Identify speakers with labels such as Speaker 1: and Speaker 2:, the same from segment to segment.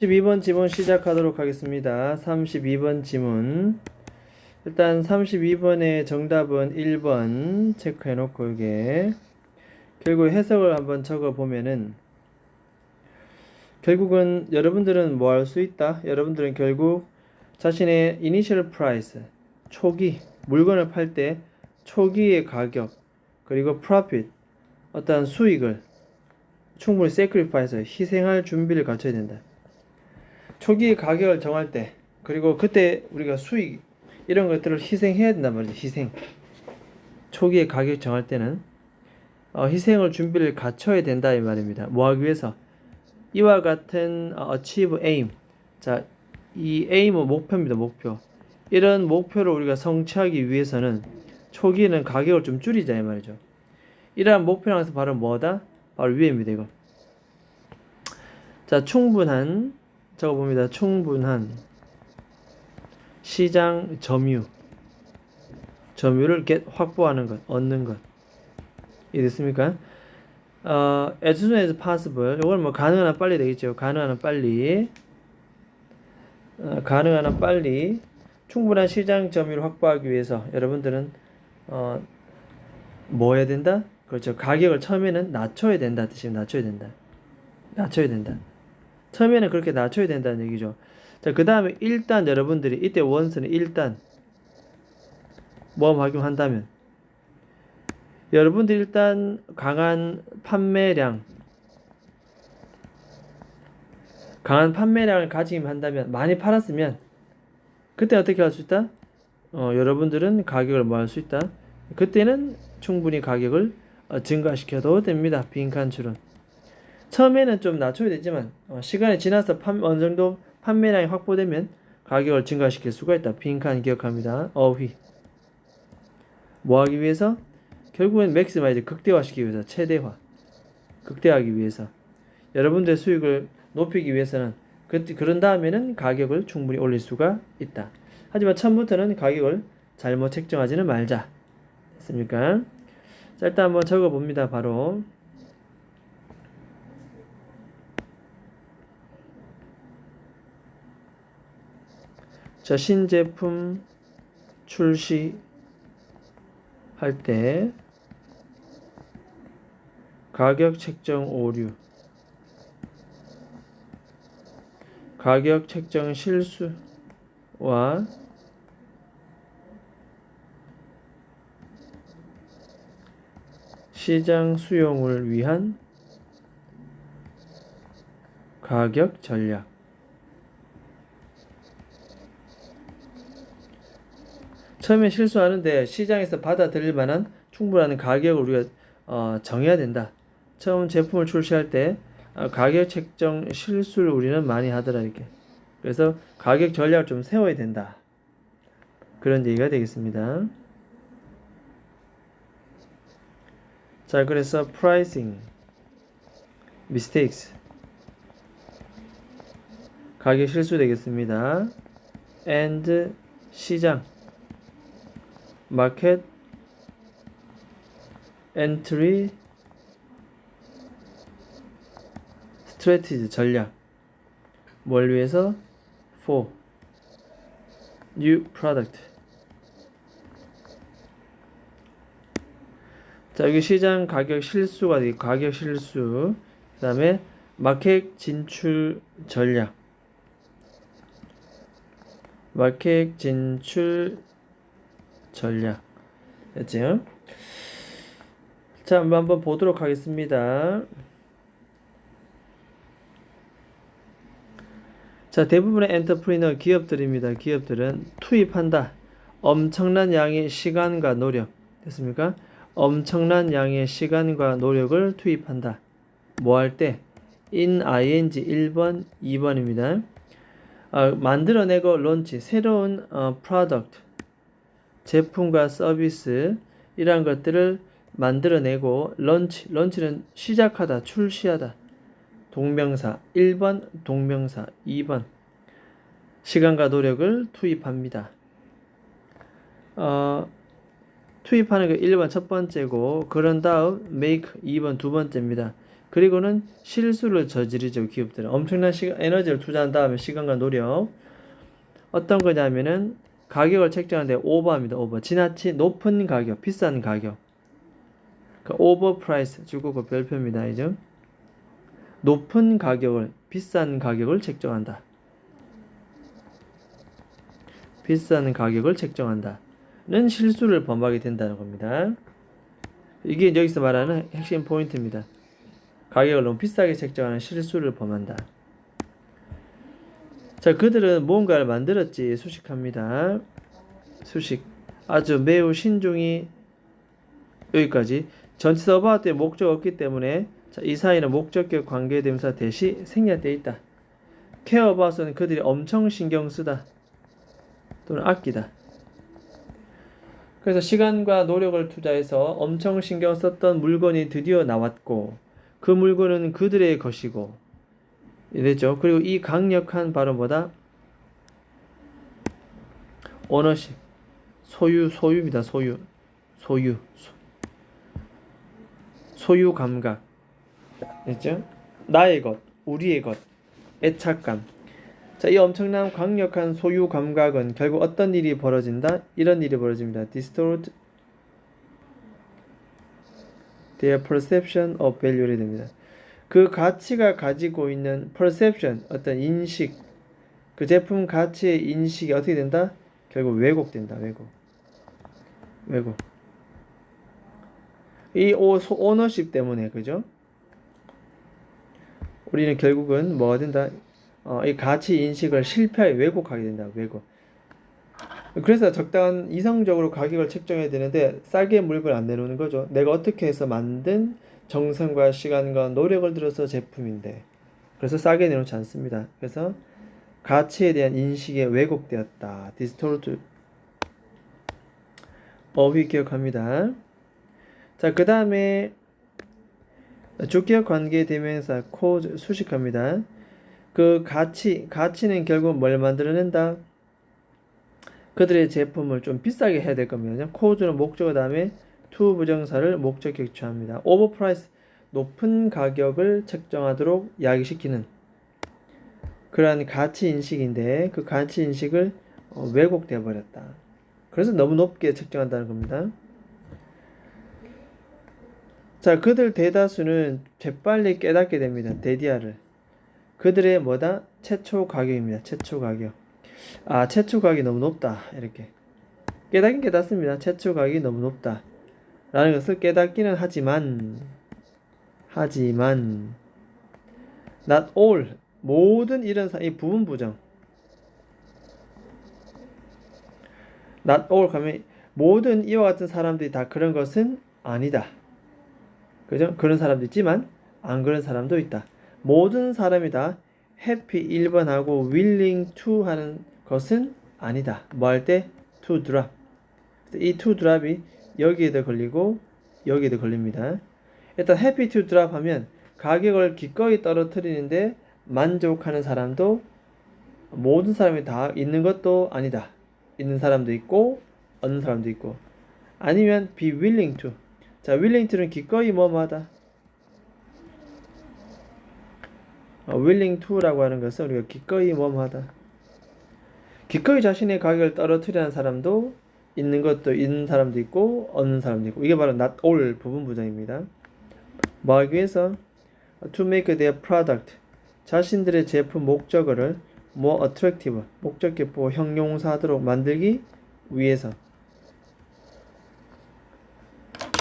Speaker 1: 32번 지문 시작하도록 하겠습니다. 32번 지문. 일단 32번의 정답은 1번 체크해 놓고 이게 결국 해석을 한번 적어 보면은 결국은 여러분들은 뭐 할 수 있다? 여러분들은 결국 자신의 이니셜 프라이스 초기 물건을 팔 때 초기의 가격 그리고 profit 어떠한 수익을 충분히 sacrifice 희생할 준비를 갖춰야 된다. 초기 가격을 정할 때 그리고 그때 우리가 수익 이런 것들을 희생해야 된단 말이죠. 희생. 초기에 가격 정할 때는 어, 희생을 준비를 갖춰야 된다 이 말입니다. 뭐 하기 위해서 이와 같은 어, achieve aim. 자, 이 aim은 목표입니다. 목표. 이런 목표를 우리가 성취하기 위해서는 초기에는 가격을 좀 줄이자 이 말이죠. 이러한 목표를 향해서 바로 뭐다? 바로 위에입니다. 이거. 자, 충분한 적어봅니다. 충분한 시장 점유 점유를 get 확보하는 것, 얻는 것. 이해됐습니까? 어, as soon as possible. 이건 뭐 가능한 한 빨리 되겠죠. 가능한 한 빨리. 어, 가능한 한 빨리 충분한 시장 점유를 확보하기 위해서 여러분들은 어, 뭐 해야 된다? 그렇죠. 가격을 처음에는 낮춰야 된다 뜻이 낮춰야 된다. 낮춰야 된다. 처음에는 그렇게 낮춰야 된다는 얘기죠. 자, 그 다음에 일단 여러분들이 이때 원스는 일단 모험 활용한다면 여러분들 일단 강한 판매량 강한 판매량을 가지긴 한다면 많이 팔았으면 그때 어떻게 할 수 있다? 어, 여러분들은 가격을 뭐 할 수 있다? 그때는 충분히 가격을 어, 증가시켜도 됩니다. 빈칸 추론. 처음에는 좀 낮춰야 되지만 어, 시간이 지나서 판, 어느 정도 판매량이 확보되면 가격을 증가시킬 수가 있다. 빈칸 기억합니다. 어휘. 뭐 하기 위해서? 결국엔 맥스마이즈 극대화시키기 위해서 최대화. 극대화하기 위해서. 여러분들의 수익을 높이기 위해서는 그, 그런 다음에는 가격을 충분히 올릴 수가 있다. 하지만 처음부터는 가격을 잘못 책정하지는 말자. 됐습니까? 자, 일단 한번 적어 봅니다. 바로. 자, 신제품 출시 할 때 가격 책정 오류 가격 책정 실수와 시장 수용을 위한 가격 전략 처음에 실수하는데 시장에서 받아들일 만한 충분한 가격을 우리가 어, 정해야 된다. 처음 제품을 출시할 때 어, 가격 책정 실수를 우리는 많이 하더라 이렇게. 그래서 가격 전략을 좀 세워야 된다. 그런 얘기가 되겠습니다. 자, 그래서 pricing mistakes 가격 실수 되겠습니다. and 시장 마켓 엔트리 스트레티지 전략. 뭘 위해서? for new product 자 여기 시장 가격 실수가 되고 가격 실수. 그 다음에 마켓 진출 전략. 마켓 진출 전략 됐죠? 자 한번 보도록 하겠습니다. 자 대부분의 엔터프리너 기업들입니다. 기업들은 투입한다. 엄청난 양의 시간과 노력 됐습니까? 엄청난 양의 시간과 노력을 투입한다. 뭐 할 때? in ing 1번, 2번입니다. 아, 만들어내고 론치 새로운 어, 프로덕트 제품과 서비스 이러한 것들을 만들어내고 런치 런치는 시작하다 출시하다 동명사 1번 동명사 2번 시간과 노력을 투입합니다. 어, 투입하는 게 1번 첫 번째고 그런 다음 make 2번 두 번째입니다. 그리고는 실수를 저지르죠 기업들은 엄청난 시간, 에너지를 투자한 다음에 시간과 노력 어떤 거냐면은 가격을 책정하는데 오버합니다 오버. 지나친 높은 가격 비싼 가격. 그 오버 프라이스 중국어 별표입니다 이죠? 높은 가격을 비싼 가격을 책정한다. 비싼 가격을 책정한다 는 실수를 범하게 된다는 겁니다. 이게 여기서 말하는 핵심 포인트입니다. 가격을 너무 비싸게 책정하는 실수를 범한다. 자, 그들은 뭔가를 만들었지 수식합니다. 수식. 아주 매우 신중히 여기까지. 전체 어바웃의 목적 없기 때문에 자, 이 사이는 목적격 관계대명사 대시 생략되어 있다. 케어 어바웃은 그들이 엄청 신경 쓰다. 또는 아끼다. 그래서 시간과 노력을 투자해서 엄청 신경 썼던 물건이 드디어 나왔고 그 물건은 그들의 것이고 이랬죠. 그리고 이 강력한 발언보다 오너십 소유 소유입니다. 소유 소유 소유 감각 됐죠? 나의 것, 우리의 것, 애착감. 자, 이 엄청난 강력한 소유 감각은 결국 어떤 일이 벌어진다? 이런 일이 벌어집니다. distort their perception of value를 됩니다. 그 가치가 가지고 있는 perception 어떤 인식 그 제품 가치의 인식이 어떻게 된다? 결국 왜곡된다. 왜곡. 왜곡. 이 오, 오너십 때문에 그죠? 우리는 결국은 뭐가 된다? 어, 이 가치 인식을 실패하게 왜곡하게 된다. 왜곡. 그래서 적당한 이성적으로 가격을 책정해야 되는데 싸게 물건을 안 내놓는 거죠. 내가 어떻게 해서 만든 정성과 시간과 노력을 들여서 제품인데 그래서 싸게 내놓지 않습니다. 그래서 가치에 대한 인식에 왜곡되었다. 디스토르트 어휘 기억합니다. 자, 그 다음에 주기적 관계 대명사 코즈 수식합니다. 그 가치, 가치는 결국 뭘 만들어낸다? 그들의 제품을 좀 비싸게 해야 될 겁니다. 코즈는 목적어 다음에 투 부정사를 목적격 취합니다. 오버프라이스 높은 가격을 책정하도록 야기시키는 그러한 가치 인식인데 그 가치 인식을 어, 왜곡되어 버렸다. 그래서 너무 높게 책정한다는 겁니다. 자, 그들 대다수는 재빨리 깨닫게 됩니다. 데디아를. 그들의 뭐다? 최초 가격입니다. 최초 가격. 아, 최초 가격이 너무 높다. 이렇게. 깨닫긴 깨닫습니다. 최초 가격이 너무 높다. 라는 것을 깨닫기는 하지만, 하지만, not all, 모든 이런 사, 이 부분 부정. not all 가면 모든 이와 같은 사람들이 다 그런 것은 아니다. 그죠? 그런 사람도 있지만, 안 그런 사람도 있다. 모든 사람이 다 happy 1번하고 willing to 하는 것은 아니다. 뭐 할 때? to drop. 이 to drop이 여기에도 걸리고 여기에도 걸립니다. 일단 happy to drop 하면 가격을 기꺼이 떨어뜨리는데 만족하는 사람도 모든 사람이 다 있는 것도 아니다. 있는 사람도 있고 없는 사람도 있고 아니면 be willing to. 자, willing to는 기꺼이 뭐뭐하다. 어, willing to라고 하는 것은 우리가 기꺼이 뭐뭐하다. 기꺼이 자신의 가격을 떨어뜨리는 사람도 있는 것도 있는 사람도 있고 없는 사람도 있고 이게 바로 not all 부분 부정입니다. 뭐 하기 위해서 to make their product 자신들의 제품 목적어를 more attractive 목적격보 형용사하도록 만들기 위해서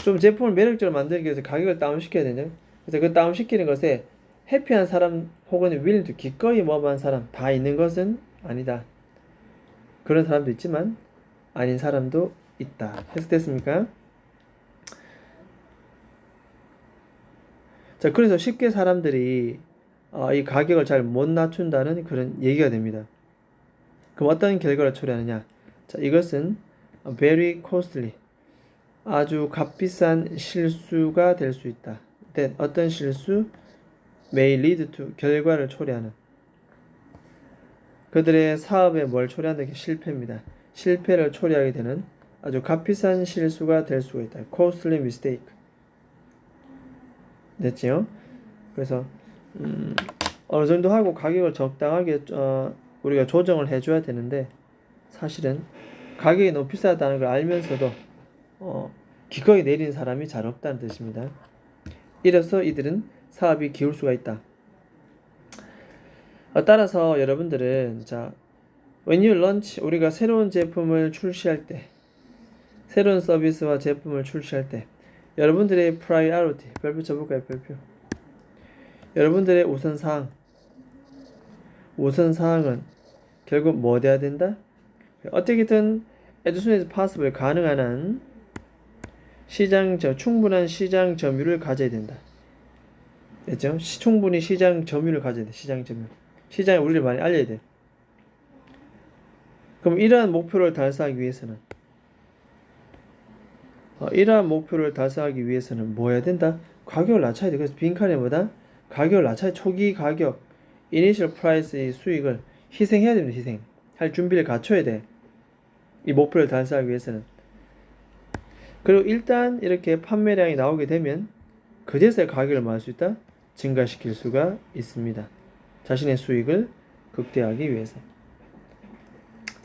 Speaker 1: 좀 제품을 매력적으로 만들기 위해서 가격을 다운시켜야 되죠. 그래서 그 다운시키는 것에 해피한 사람 혹은 willing 기꺼이 뭐한 사람 다 있는 것은 아니다. 그런 사람도 있지만 아닌 사람도 있다. 해석됐습니까? 자, 그래서 쉽게 사람들이 어, 이 가격을 잘 못 낮춘다는 그런 얘기가 됩니다. 그럼 어떤 결과를 초래하느냐? 자, 이것은 very costly 아주 값비싼 실수가 될 수 있다. that 어떤 실수 may lead to 결과를 초래하는 그들의 사업에 뭘 초래한다는 게 실패입니다. 실패를 초래하게 되는 아주 값비싼 실수가 될 수가 있다. costly mistake. 됐지요? 그래서 음, 어느 정도 하고 가격을 적당하게 어, 우리가 조정을 해줘야 되는데 사실은 가격이 너무 비싸다는 걸 알면서도 어, 기꺼이 내리는 사람이 잘 없다는 뜻입니다. 이래서 이들은 사업이 기울 수가 있다. 어, 따라서 여러분들은 자 when you launch 우리가 새로운 제품을 출시할 때 새로운 서비스와 제품을 출시할 때 여러분들의 priority 별표 쳐볼까요 별표? 여러분들의 우선 사항. 우선 사항은 결국 뭐 돼야 된다? 어떻게든 as soon as possible 가능한 한 시장 저 충분한 시장 점유율을 가져야 된다. 됐죠? 시, 충분히 시장 점유율을 가져야 돼 시장 점유율 시장에 우리를 많이 알려야 돼 그럼 이러한 목표를 달성하기 위해서는 어, 이러한 목표를 달성하기 위해서는 뭐 해야 된다? 가격을 낮춰야 돼. 그래서 빈칸에 뭐다? 가격을 낮춰야 초기 가격, 이니셜 프라이스의 수익을 희생해야 됩니다. 희생. 할 준비를 갖춰야 돼. 이 목표를 달성하기 위해서는. 그리고 일단 이렇게 판매량이 나오게 되면 그제서야 가격을 말할 수 있다? 증가시킬 수가 있습니다. 자신의 수익을 극대화하기 위해서.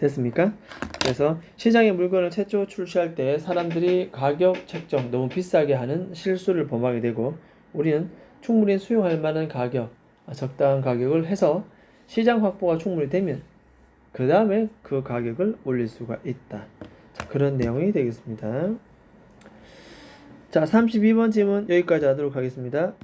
Speaker 1: 됐습니까? 그래서 시장에 물건을 최초 출시할 때 사람들이 가격 책정 너무 비싸게 하는 실수를 범하게 되고 우리는 충분히 수용할 만한 가격, 아, 적당한 가격을 해서 시장 확보가 충분히 되면 그 다음에 그 가격을 올릴 수가 있다. 자, 그런 내용이 되겠습니다. 자, 32번 질문 여기까지 하도록 하겠습니다.